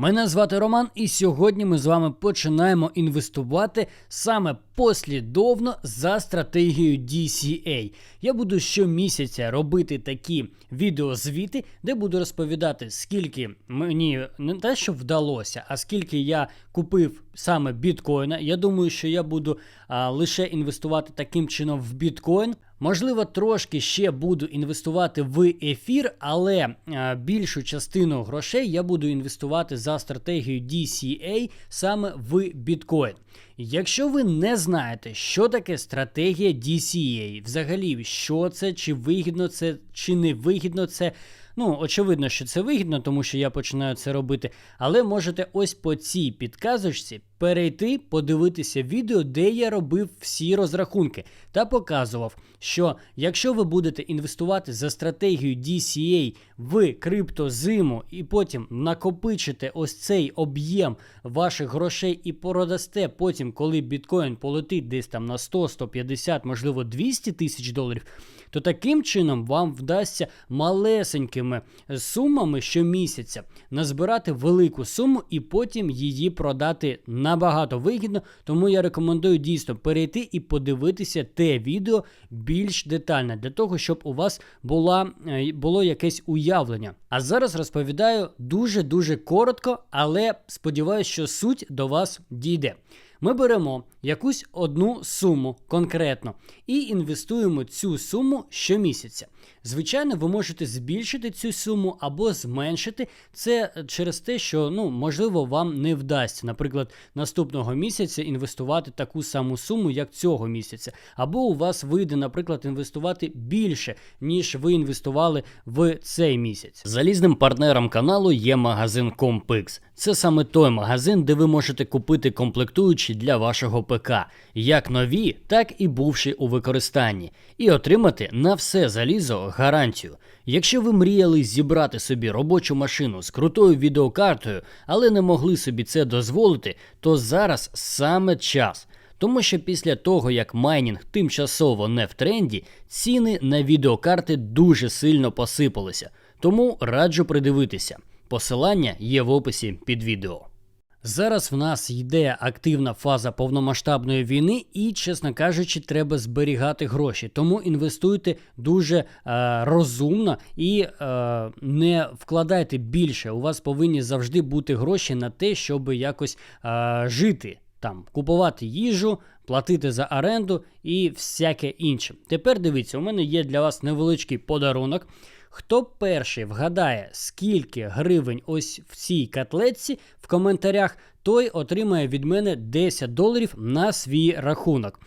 Мене звати Роман, і сьогодні ми з вами починаємо інвестувати саме послідовно за стратегією DCA. Я буду щомісяця робити такі відеозвіти, де буду розповідати, скільки мені не те, що вдалося, а скільки я купив саме біткоїна. Я думаю, що я буду а, лише інвестувати таким чином в біткоін. Можливо, трошки ще буду інвестувати в ефір, але а, більшу частину грошей я буду інвестувати за стратегією DCA саме в біткоін. Якщо ви не знаєте, що таке стратегія DCA, взагалі, що це, чи вигідно це, чи не вигідно це. Ну, очевидно, що це вигідно, тому що я починаю це робити. Але можете ось по цій підказочці перейти, подивитися відео, де я робив всі розрахунки, та показував, що якщо ви будете інвестувати за стратегією DCA в криптозиму і потім накопичите ось цей об'єм ваших грошей і продасте потім, коли біткоін полетить десь там на 100, 150, можливо 200 тисяч доларів, то таким чином вам вдасться малесенькими сумами щомісяця назбирати велику суму і потім її продати набагато вигідно. Тому я рекомендую дійсно перейти і подивитися те відео більш детально, для того, щоб у вас була, е, було якесь уявлення. А зараз розповідаю дуже-дуже коротко, але сподіваюся, що суть до вас дійде. Ми беремо якусь одну суму конкретно і інвестуємо цю суму щомісяця. Звичайно, ви можете збільшити цю суму або зменшити це через те, що ну можливо вам не вдасться, наприклад, наступного місяця інвестувати таку саму суму, як цього місяця, або у вас вийде, наприклад, інвестувати більше, ніж ви інвестували в цей місяць. Залізним партнером каналу є магазин Compix. Це саме той магазин, де ви можете купити комплектуючі для вашого ПК, як нові, так і бувші у використанні, і отримати на все залізо гарантію. Якщо ви мріяли зібрати собі робочу машину з крутою відеокартою, але не могли собі це дозволити, то зараз саме час. Тому що після того, як майнінг тимчасово не в тренді, ціни на відеокарти дуже сильно посипалися. Тому раджу придивитися. Посилання є в описі під відео. Зараз в нас йде активна фаза повномасштабної війни, і, чесно кажучи, треба зберігати гроші. Тому інвестуйте дуже е, розумно і е, не вкладайте більше. У вас повинні завжди бути гроші на те, щоб якось е, жити. Там купувати їжу, платити за оренду і всяке інше. Тепер дивіться, у мене є для вас невеличкий подарунок. Хто перший вгадає, скільки гривень ось в цій котлетці в коментарях, той отримає від мене 10 доларів на свій рахунок.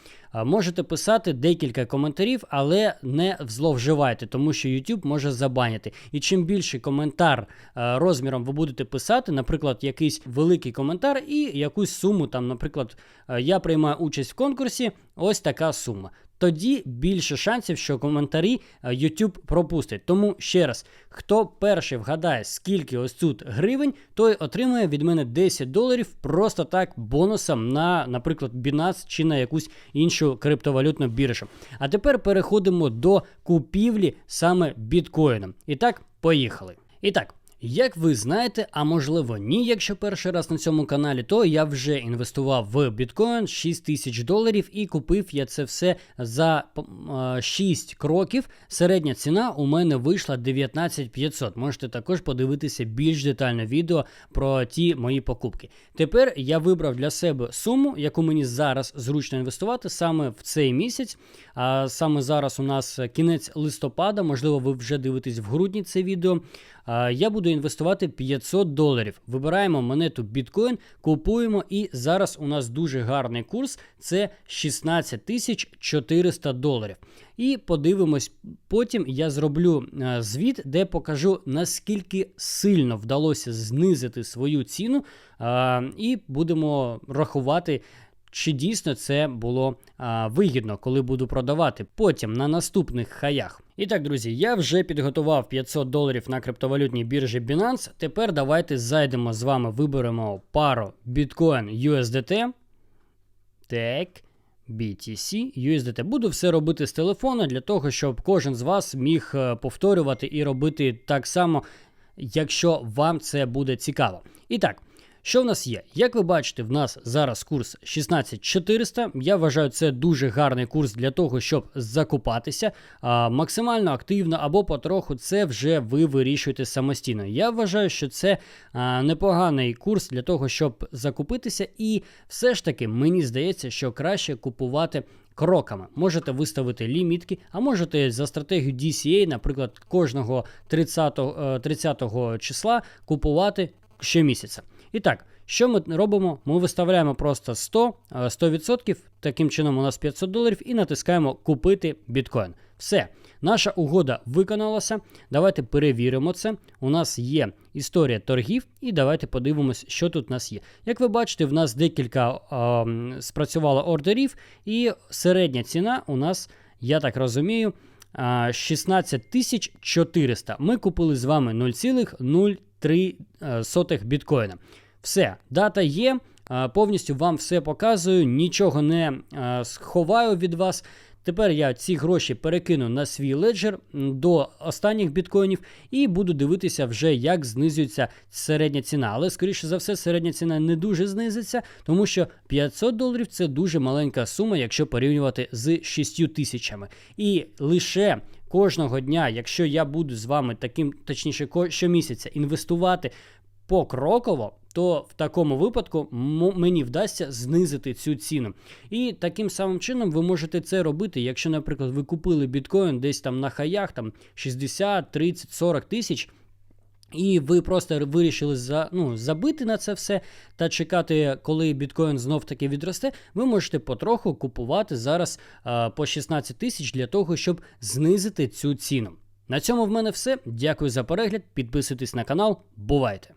Можете писати декілька коментарів, але не зловживайте, тому що YouTube може забаняти. І чим більший коментар розміром ви будете писати, наприклад, якийсь великий коментар і якусь суму, там, наприклад, я приймаю участь в конкурсі, ось така сума тоді більше шансів, що коментарі е, YouTube пропустить. Тому ще раз, хто перший вгадає, скільки ось тут гривень, той отримує від мене 10 доларів просто так бонусом на, наприклад, Binance чи на якусь іншу криптовалютну біржу. А тепер переходимо до купівлі саме біткоїном. І так, поїхали. І так. Як ви знаєте, а можливо ні, якщо перший раз на цьому каналі, то я вже інвестував в біткоін 6 тисяч доларів і купив я це все за 6 кроків. Середня ціна у мене вийшла 19500. Можете також подивитися більш детальне відео про ті мої покупки. Тепер я вибрав для себе суму, яку мені зараз зручно інвестувати саме в цей місяць. А саме зараз у нас кінець листопада, можливо, ви вже дивитесь в грудні це відео. Я буду інвестувати 500 доларів. Вибираємо монету біткоін, купуємо, і зараз у нас дуже гарний курс це 16 тисяч 400 доларів. І подивимось, потім я зроблю звіт, де покажу, наскільки сильно вдалося знизити свою ціну, і будемо рахувати. Чи дійсно це було а, вигідно, коли буду продавати потім на наступних хаях? І так, друзі, я вже підготував 500 доларів на криптовалютній біржі Binance. Тепер давайте зайдемо з вами, виберемо пару Bitcoin USDT. Так. BTC, USDT. Буду все робити з телефона для того, щоб кожен з вас міг е, повторювати і робити так само, якщо вам це буде цікаво. І так. Що в нас є? Як ви бачите, в нас зараз курс 16400. Я вважаю, це дуже гарний курс для того, щоб закупатися а, максимально активно або потроху. Це вже ви вирішуєте самостійно. Я вважаю, що це а, непоганий курс для того, щоб закупитися, і все ж таки мені здається, що краще купувати. Кроками можете виставити лімітки, а можете за стратегію DCA, наприклад, кожного 30, е, 30 числа купувати щомісяця. І так, що ми робимо? Ми виставляємо просто 100, е, 100%, таким чином у нас 500 доларів, і натискаємо купити біткоін. Все, наша угода виконалася. Давайте перевіримо це. У нас є історія торгів, і давайте подивимось, що тут у нас є. Як ви бачите, в нас декілька е, спрацювало ордерів, і середня ціна у нас, я так розумію, е, 16 400. Ми купили з вами 0,03 біткоїна. Все, дата є. Повністю вам все показую, нічого не е, сховаю від вас. Тепер я ці гроші перекину на свій леджер до останніх біткоїнів і буду дивитися вже, як знизується середня ціна. Але, скоріше за все, середня ціна не дуже знизиться, тому що 500 доларів це дуже маленька сума, якщо порівнювати з 6 тисячами. І лише кожного дня, якщо я буду з вами таким, точніше, щомісяця інвестувати покроково, то в такому випадку мені вдасться знизити цю ціну. І таким самим чином ви можете це робити, якщо, наприклад, ви купили біткоін десь там на хаях там 60, 30, 40 тисяч. І ви просто вирішили за, ну, забити на це все та чекати, коли біткоін знов таки відросте. Ви можете потроху купувати зараз а, по 16 тисяч для того, щоб знизити цю ціну. На цьому в мене все. Дякую за перегляд. Підписуйтесь на канал. Бувайте!